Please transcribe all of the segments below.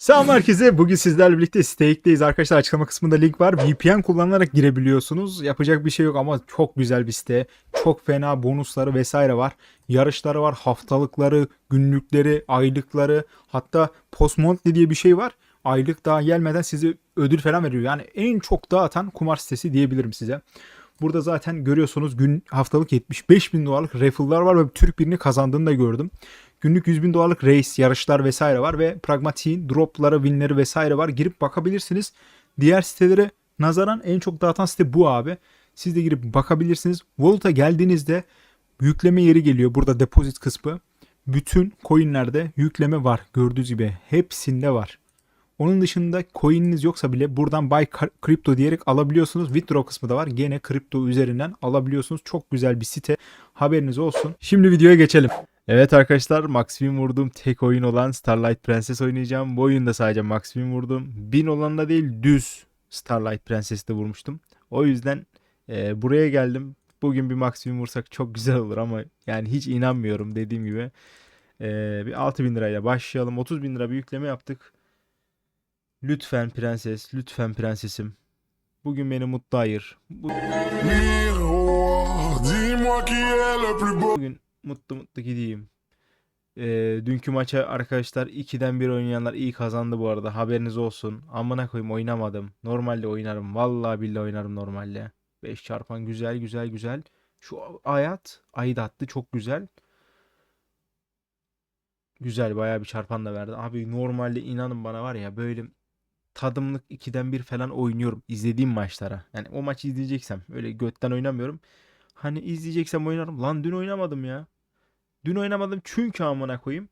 Selam herkese. Bugün sizlerle birlikte Stake'deyiz. Arkadaşlar açıklama kısmında link var. VPN kullanarak girebiliyorsunuz. Yapacak bir şey yok ama çok güzel bir site. Çok fena bonusları vesaire var. Yarışları var, haftalıkları, günlükleri, aylıkları. Hatta post monthly diye bir şey var. Aylık daha gelmeden size ödül falan veriyor. Yani en çok dağıtan kumar sitesi diyebilirim size. Burada zaten görüyorsunuz gün haftalık 75 bin dolarlık raffle'lar var ve Türk birini kazandığını da gördüm. Günlük 100 bin dolarlık race, yarışlar vesaire var ve pragmatiğin dropları, winleri vesaire var. Girip bakabilirsiniz. Diğer sitelere nazaran en çok dağıtan site bu abi. Siz de girip bakabilirsiniz. Wallet'a geldiğinizde yükleme yeri geliyor. Burada deposit kısmı. Bütün coinlerde yükleme var. Gördüğünüz gibi hepsinde var. Onun dışında coin'iniz yoksa bile buradan buy crypto diyerek alabiliyorsunuz. Withdraw kısmı da var. Gene kripto üzerinden alabiliyorsunuz. Çok güzel bir site. Haberiniz olsun. Şimdi videoya geçelim. Evet arkadaşlar Maximum vurduğum tek oyun olan Starlight Princess oynayacağım. Bu oyunda sadece Maximum vurdum. 1000 olanla değil düz Starlight Princess'i de vurmuştum. O yüzden e, buraya geldim. Bugün bir Maximum vursak çok güzel olur ama yani hiç inanmıyorum dediğim gibi. E, bir 6000 lirayla başlayalım. 30 bin lira bir yükleme yaptık. Lütfen prenses, lütfen prensesim. Bugün beni mutlu ayır. Bugün mutlu mutlu gideyim. Ee, dünkü maça arkadaşlar 2'den 1 oynayanlar iyi kazandı bu arada. Haberiniz olsun. Amına koyayım oynamadım. Normalde oynarım. Vallahi billahi oynarım normalde. 5 çarpan güzel güzel güzel. Şu ayat ayı da attı çok güzel. Güzel bayağı bir çarpan da verdi. Abi normalde inanın bana var ya böyle tadımlık 2'den 1 falan oynuyorum izlediğim maçlara. Yani o maçı izleyeceksem öyle götten oynamıyorum. Hani izleyeceksem oynarım. Lan dün oynamadım ya. Dün oynamadım çünkü amına koyayım.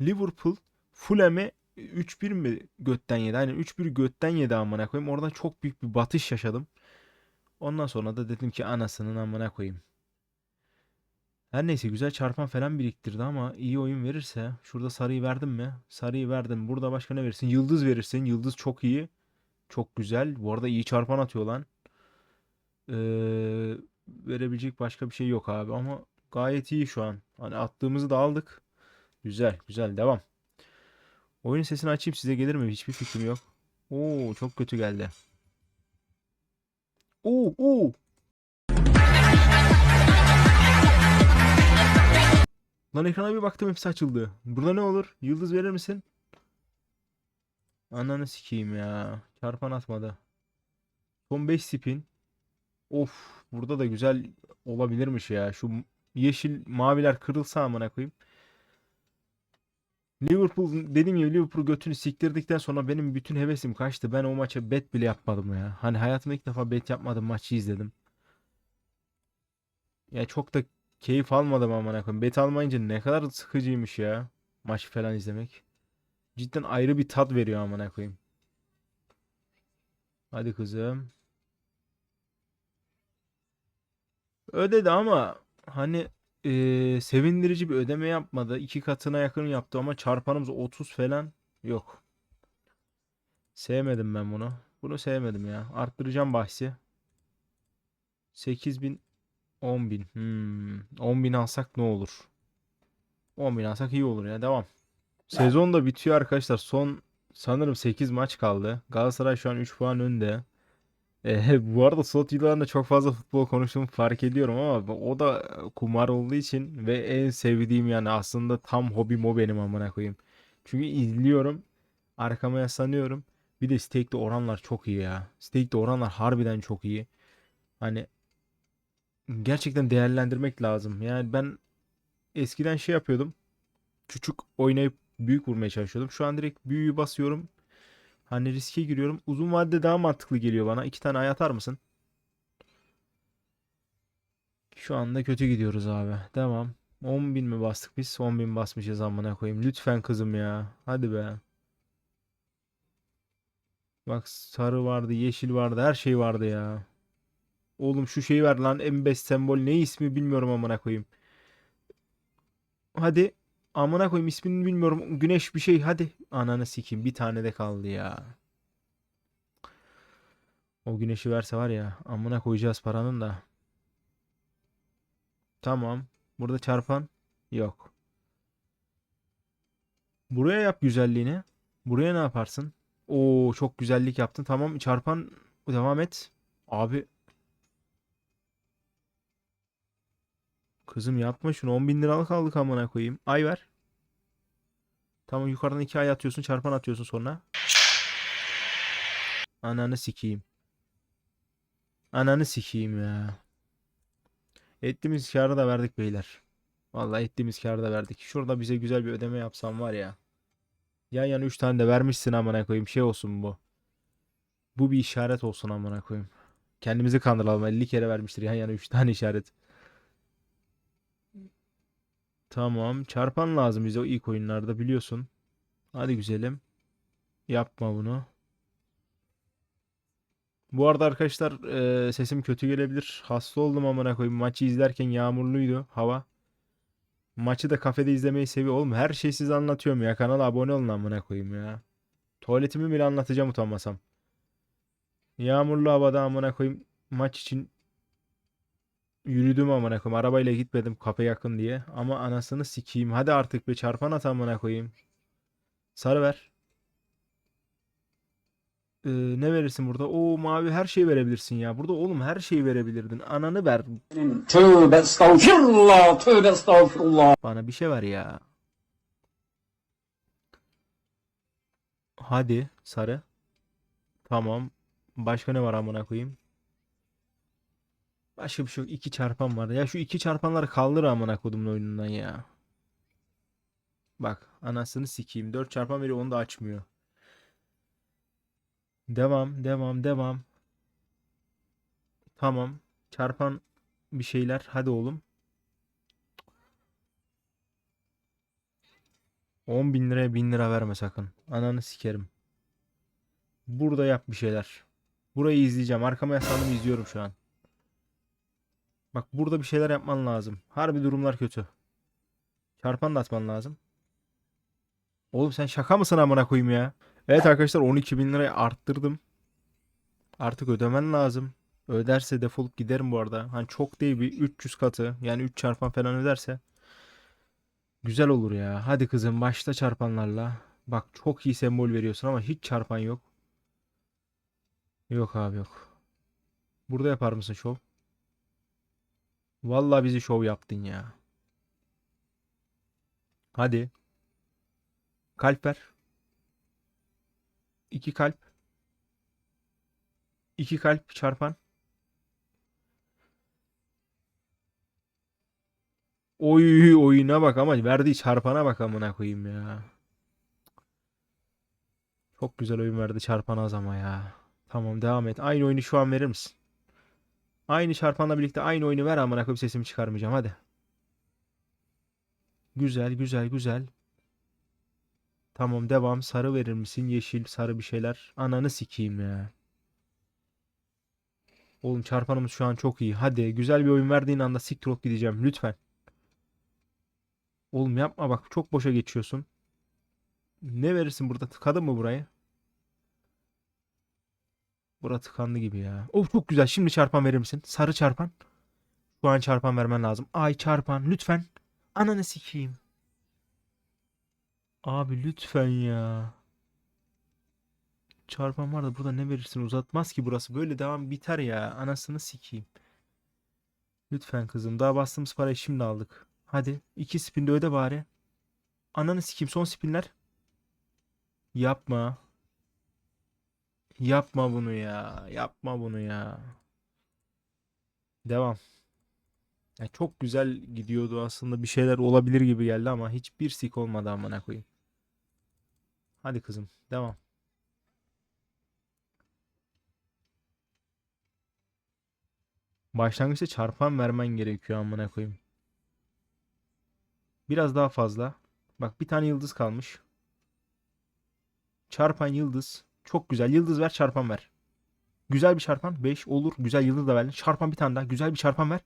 Liverpool Fulham'e 3-1 mi götten yedi? Aynen 3-1 götten yedi amına koyayım. Orada çok büyük bir batış yaşadım. Ondan sonra da dedim ki anasının amına koyayım. Her neyse güzel çarpan falan biriktirdi ama iyi oyun verirse şurada sarıyı verdim mi? Sarıyı verdim. Burada başka ne verirsin? Yıldız verirsin. Yıldız çok iyi. Çok güzel. Bu arada iyi çarpan atıyor lan. Ee, verebilecek başka bir şey yok abi ama gayet iyi şu an. Hani attığımızı da aldık. Güzel, güzel. Devam. Oyun sesini açayım size gelir mi? Hiçbir fikrim yok. Oo, çok kötü geldi. Oo, oo. Lan ekrana bir baktım hepsi açıldı. Burada ne olur? Yıldız verir misin? Ananı sikeyim ya. Çarpan atmadı. Son 5 spin. Of, burada da güzel olabilirmiş ya. Şu yeşil maviler kırılsa amına koyayım. Liverpool dediğim gibi Liverpool götünü siktirdikten sonra benim bütün hevesim kaçtı. Ben o maça bet bile yapmadım ya. Hani hayatımda ilk defa bet yapmadım maçı izledim. Ya çok da keyif almadım amına koyayım. Bet almayınca ne kadar sıkıcıymış ya. Maç falan izlemek. Cidden ayrı bir tat veriyor amına koyayım. Hadi kızım. Ödedi ama hani eee, sevindirici bir ödeme yapmadı. İki katına yakın yaptı ama çarpanımız 30 falan yok. Sevmedim ben bunu. Bunu sevmedim ya. Arttıracağım bahsi. 8000 10000. Hmm. 10000 alsak ne olur? 10000 alsak iyi olur ya. Devam. Sezon da bitiyor arkadaşlar. Son sanırım 8 maç kaldı. Galatasaray şu an 3 puan önde. E, bu arada slot videolarında çok fazla futbol konuştuğumu fark ediyorum ama o da kumar olduğu için ve en sevdiğim yani aslında tam hobim o benim amına koyayım. Çünkü izliyorum, arkama yaslanıyorum. Bir de stake'de oranlar çok iyi ya. Stake'de oranlar harbiden çok iyi. Hani gerçekten değerlendirmek lazım. Yani ben eskiden şey yapıyordum. Küçük oynayıp büyük vurmaya çalışıyordum. Şu an direkt büyüğü basıyorum. Hani riske giriyorum. Uzun vadede daha mantıklı geliyor bana. İki tane ay atar mısın? Şu anda kötü gidiyoruz abi. Devam. 10.000 mi bastık biz? 10.000 basmışız amına koyayım. Lütfen kızım ya. Hadi be. Bak sarı vardı, yeşil vardı, her şey vardı ya. Oğlum şu şeyi ver lan. M5 sembol ne ismi bilmiyorum amına koyayım. Hadi. Amına koyayım ismini bilmiyorum. Güneş bir şey hadi. Ananı sikeyim bir tane de kaldı ya. O güneşi verse var ya amına koyacağız paranın da. Tamam. Burada çarpan yok. Buraya yap güzelliğini. Buraya ne yaparsın? Oo çok güzellik yaptın. Tamam çarpan devam et. Abi. Kızım yapma şunu. 10 bin liralık aldık amına koyayım. Ay ver. Tamam yukarıdan iki ay atıyorsun. Çarpan atıyorsun sonra. Ananı sikeyim. Ananı sikeyim ya. Ettiğimiz kârı da verdik beyler. Vallahi ettiğimiz kârı da verdik. Şurada bize güzel bir ödeme yapsam var ya. Yan yana 3 tane de vermişsin amına koyayım. Şey olsun bu. Bu bir işaret olsun amına koyayım. Kendimizi kandıralım. 50 kere vermiştir yan yana 3 tane işaret. Tamam. Çarpan lazım bize o ilk oyunlarda biliyorsun. Hadi güzelim. Yapma bunu. Bu arada arkadaşlar eee, sesim kötü gelebilir. Hasta oldum amına koyayım. Maçı izlerken yağmurluydu hava. Maçı da kafede izlemeyi seviyor. Oğlum her şeyi size anlatıyorum ya. Kanala abone olun amına koyayım ya. Tuvaletimi bile anlatacağım utanmasam. Yağmurlu havada amına koyayım. Maç için yürüdüm amına koyayım. Arabayla gitmedim kafe yakın diye. Ama anasını sikeyim. Hadi artık bir çarpan at amına koyayım. Sarı ver. Ee, ne verirsin burada? Oo mavi her şeyi verebilirsin ya. Burada oğlum her şeyi verebilirdin. Ananı ver. Tövbe estağfirullah, tövbe estağfirullah. Bana bir şey ver ya. Hadi sarı. Tamam. Başka ne var amına koyayım? Başka bir şey yok. İki çarpan var. Ya şu iki çarpanları kaldır amına kodumun oyunundan ya. Bak anasını sikeyim. Dört çarpan veriyor onu da açmıyor. Devam, devam, devam. Tamam. Çarpan bir şeyler. Hadi oğlum. 10 bin liraya 1000 lira verme sakın. Ananı sikerim. Burada yap bir şeyler. Burayı izleyeceğim. Arkama yaslandım izliyorum şu an. Bak burada bir şeyler yapman lazım. Harbi durumlar kötü. Çarpan da atman lazım. Oğlum sen şaka mısın amına koyayım ya? Evet arkadaşlar 12 bin liraya arttırdım. Artık ödemen lazım. Öderse defolup giderim bu arada. Hani çok değil bir 300 katı. Yani 3 çarpan falan öderse. Güzel olur ya. Hadi kızım başla çarpanlarla. Bak çok iyi sembol veriyorsun ama hiç çarpan yok. Yok abi yok. Burada yapar mısın şov? Vallahi bizi şov yaptın ya. Hadi. Kalp ver. İki kalp. İki kalp çarpan. Oy oyuna bak ama verdiği çarpana bak amına koyayım ya. Çok güzel oyun verdi çarpan az ama ya. Tamam devam et. Aynı oyunu şu an verir misin? Aynı çarpanla birlikte aynı oyunu ver amına koyayım sesimi çıkarmayacağım hadi. Güzel güzel güzel. Tamam devam. Sarı verir misin? Yeşil, sarı bir şeyler. Ananı sikeyim ya. Oğlum çarpanımız şu an çok iyi. Hadi güzel bir oyun verdiğin anda siktir olup gideceğim. Lütfen. Oğlum yapma bak çok boşa geçiyorsun. Ne verirsin burada? Tıkadın mı burayı? Bura tıkandı gibi ya. Oh çok güzel. Şimdi çarpan verir misin? Sarı çarpan. Şu an çarpan vermen lazım. Ay çarpan lütfen. Ananı sikeyim. Abi lütfen ya. Çarpan var da burada ne verirsin uzatmaz ki burası. Böyle devam biter ya. Anasını sikeyim. Lütfen kızım. Daha bastığımız parayı şimdi aldık. Hadi. iki spin de öde bari. Ananı sikeyim. Son spinler. Yapma. Yapma bunu ya. Yapma bunu ya. Devam. Ya çok güzel gidiyordu aslında. Bir şeyler olabilir gibi geldi ama hiçbir sik olmadı amına koyayım. Hadi kızım. Devam. Başlangıçta çarpan vermen gerekiyor amına koyayım. Biraz daha fazla. Bak bir tane yıldız kalmış. Çarpan yıldız. Çok güzel. Yıldız ver çarpan ver. Güzel bir çarpan. 5 olur. Güzel yıldız da verdin. Çarpan bir tane daha. Güzel bir çarpan ver.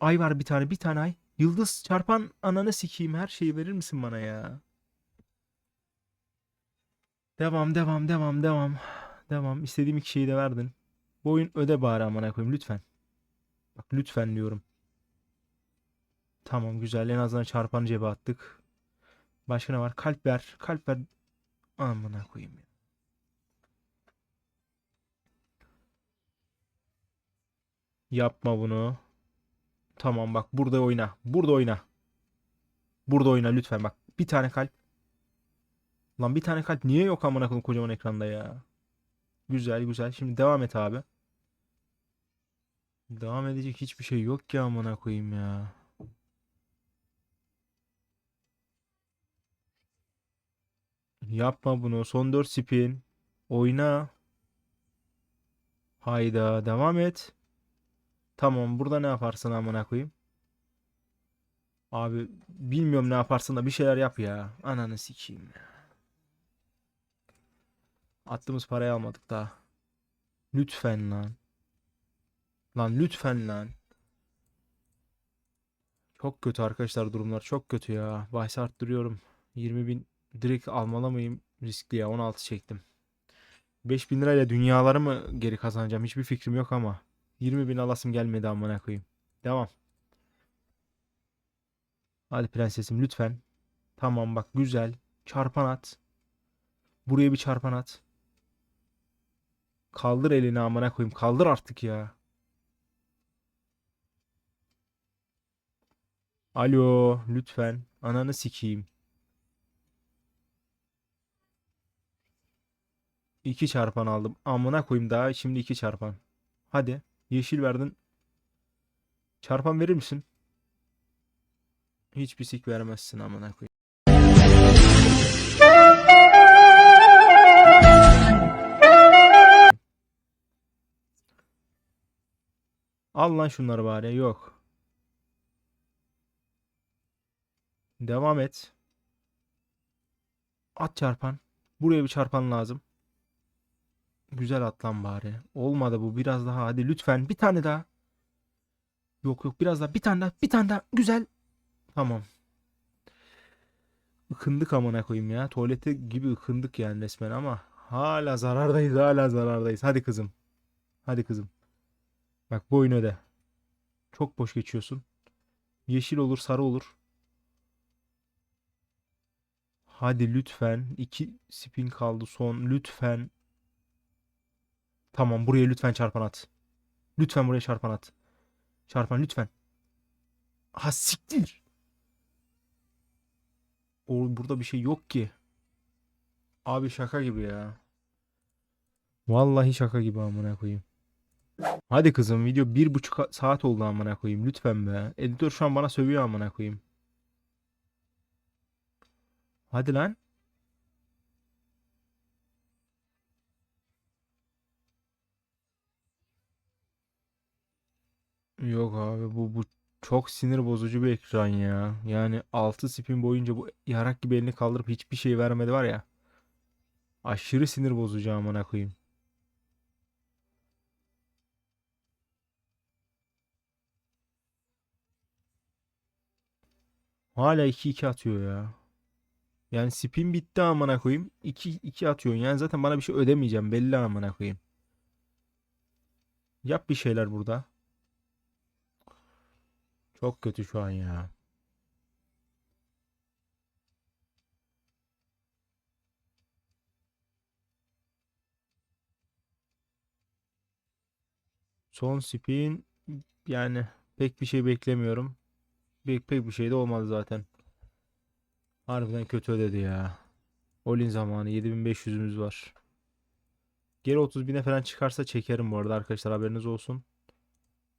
Ay var bir tane. Bir tane ay. Yıldız çarpan ananı sikeyim. Her şeyi verir misin bana ya? Devam devam devam devam. Devam. İstediğim iki şeyi de verdin. Bu oyun öde bari amına koyayım lütfen. Bak lütfen diyorum. Tamam güzel. En azından çarpan cebe attık. Başka ne var? Kalp ver. Kalp ver. Amına koyayım ya. Yapma bunu. Tamam bak burada oyna. Burada oyna. Burada oyna lütfen bak. Bir tane kalp. Lan bir tane kalp niye yok amına koyayım kocaman ekranda ya? Güzel güzel. Şimdi devam et abi. Devam edecek hiçbir şey yok ki amına koyayım ya. Yapma bunu. Son 4 spin. Oyna. Hayda devam et. Tamam burada ne yaparsın amına koyayım? Abi bilmiyorum ne yaparsın da bir şeyler yap ya. Ananı sikeyim ya. Attığımız parayı almadık daha. Lütfen lan. Lan lütfen lan. Çok kötü arkadaşlar durumlar çok kötü ya. Bahsi arttırıyorum. 20 bin direkt almalı mıyım? Riskli ya 16 çektim. 5000 lirayla dünyaları mı geri kazanacağım? Hiçbir fikrim yok ama. 20 bin alasım gelmedi amına koyayım. Devam. Hadi prensesim lütfen. Tamam bak güzel. Çarpan at. Buraya bir çarpan at. Kaldır elini amına koyayım. Kaldır artık ya. Alo lütfen. Ananı sikeyim. İki çarpan aldım. Amına koyayım daha şimdi iki çarpan. Hadi. Yeşil verdin. Çarpan verir misin? Hiç bisik vermezsin amına koyayım. Al lan şunları bari. Yok. Devam et. At çarpan. Buraya bir çarpan lazım. Güzel at lan bari. Olmadı bu. Biraz daha. Hadi lütfen. Bir tane daha. Yok yok. Biraz daha. Bir tane daha. Bir tane daha. Güzel. Tamam. Ikındık amına koyayım ya. Tuvalete gibi ıkındık yani resmen ama hala zarardayız. Hala zarardayız. Hadi kızım. Hadi kızım. Bak bu oyunu öde. Çok boş geçiyorsun. Yeşil olur, sarı olur. Hadi lütfen. İki spin kaldı son. Lütfen. Tamam buraya lütfen çarpan at. Lütfen buraya çarpan at. Çarpan lütfen. Ha siktir. O burada bir şey yok ki. Abi şaka gibi ya. Vallahi şaka gibi amına koyayım. Hadi kızım video bir buçuk saat oldu amına koyayım. Lütfen be. Editör şu an bana sövüyor amına koyayım. Hadi lan. Yok abi bu bu çok sinir bozucu bir ekran ya. Yani 6 spin boyunca bu yarak gibi elini kaldırıp hiçbir şey vermedi var ya. Aşırı sinir bozucu amına koyayım. Hala 2-2 atıyor ya. Yani spin bitti amına koyayım. 2-2 atıyorsun. Yani zaten bana bir şey ödemeyeceğim belli amına koyayım. Yap bir şeyler burada. Çok kötü şu an ya. Son spin yani pek bir şey beklemiyorum. Pek, pek bir şey de olmadı zaten. Harbiden kötü ödedi ya. Olin zamanı 7500'ümüz var. Geri 30 bine falan çıkarsa çekerim bu arada arkadaşlar haberiniz olsun.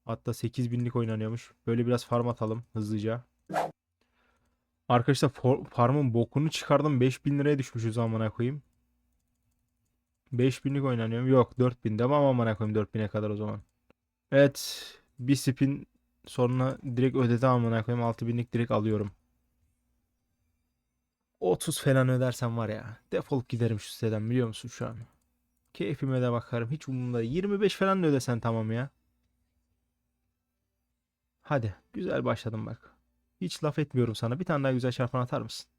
Hatta 8000'lik oynanıyormuş. Böyle biraz farm atalım hızlıca. Arkadaşlar farmın bokunu çıkardım. 5000 liraya düşmüşüz amına koyayım. 5000'lik oynanıyorum. Yok 4000 devam amına koyayım 4000'e kadar o zaman. Evet. Bir spin sonra direkt ödedi amına koyayım. 6000'lik direkt alıyorum. 30 falan ödersem var ya. Defolup giderim şu siteden biliyor musun şu an? Keyfime de bakarım. Hiç umurumda. değil. 25 falan ödesen tamam ya. Hadi. Güzel başladım bak. Hiç laf etmiyorum sana. Bir tane daha güzel çarpan atar mısın?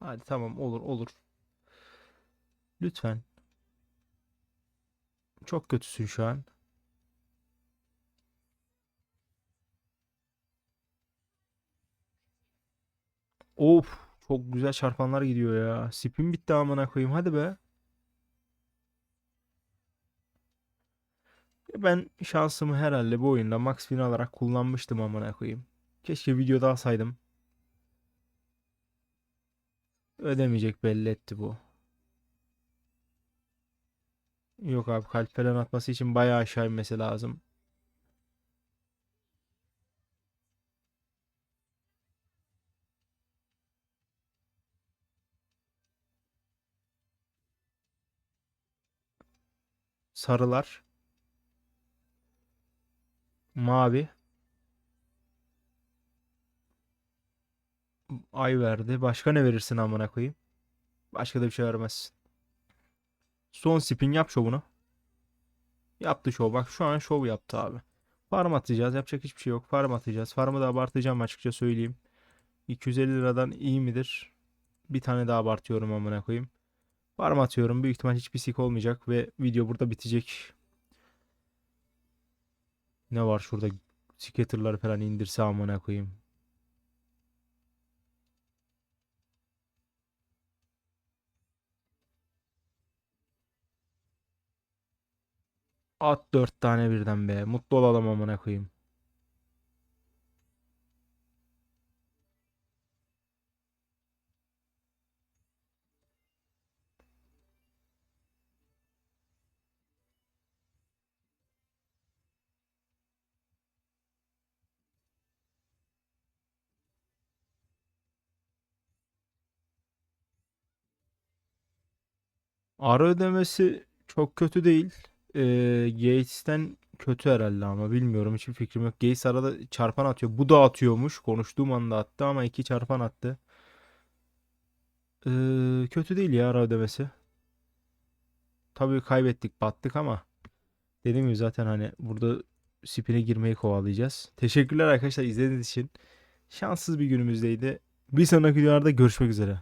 Hadi tamam olur olur. Lütfen. Çok kötüsün şu an. Of Çok güzel çarpanlar gidiyor ya. Spin bitti amına koyayım. Hadi be. Ben şansımı herhalde bu oyunda max win alarak kullanmıştım amına koyayım. Keşke videoda alsaydım. Ödemeyecek belli etti bu. Yok abi kalp falan atması için bayağı aşağı inmesi lazım. Sarılar. Mavi. Ay verdi. Başka ne verirsin amına koyayım? Başka da bir şey vermezsin. Son spin yap şovunu. Yaptı şov. Bak şu an şov yaptı abi. Farm atacağız. Yapacak hiçbir şey yok. Farm atacağız. Farmı da abartacağım açıkça söyleyeyim. 250 liradan iyi midir? Bir tane daha abartıyorum amına koyayım. Farm atıyorum. Büyük ihtimal hiçbir sik olmayacak ve video burada bitecek. Ne var şurada? Scatter'ları falan indirse amına koyayım. At dört tane birden be. Mutlu olalım amına koyayım. Ara ödemesi çok kötü değil. Ee, Gates'ten kötü herhalde ama bilmiyorum hiçbir fikrim yok. Gates arada çarpan atıyor. Bu da atıyormuş. Konuştuğum anda attı ama iki çarpan attı. Ee, kötü değil ya ara ödemesi. Tabii kaybettik, battık ama dediğim gibi zaten hani burada spin'e girmeyi kovalayacağız. Teşekkürler arkadaşlar izlediğiniz için. Şanssız bir günümüzdeydi. Bir sonraki videolarda görüşmek üzere.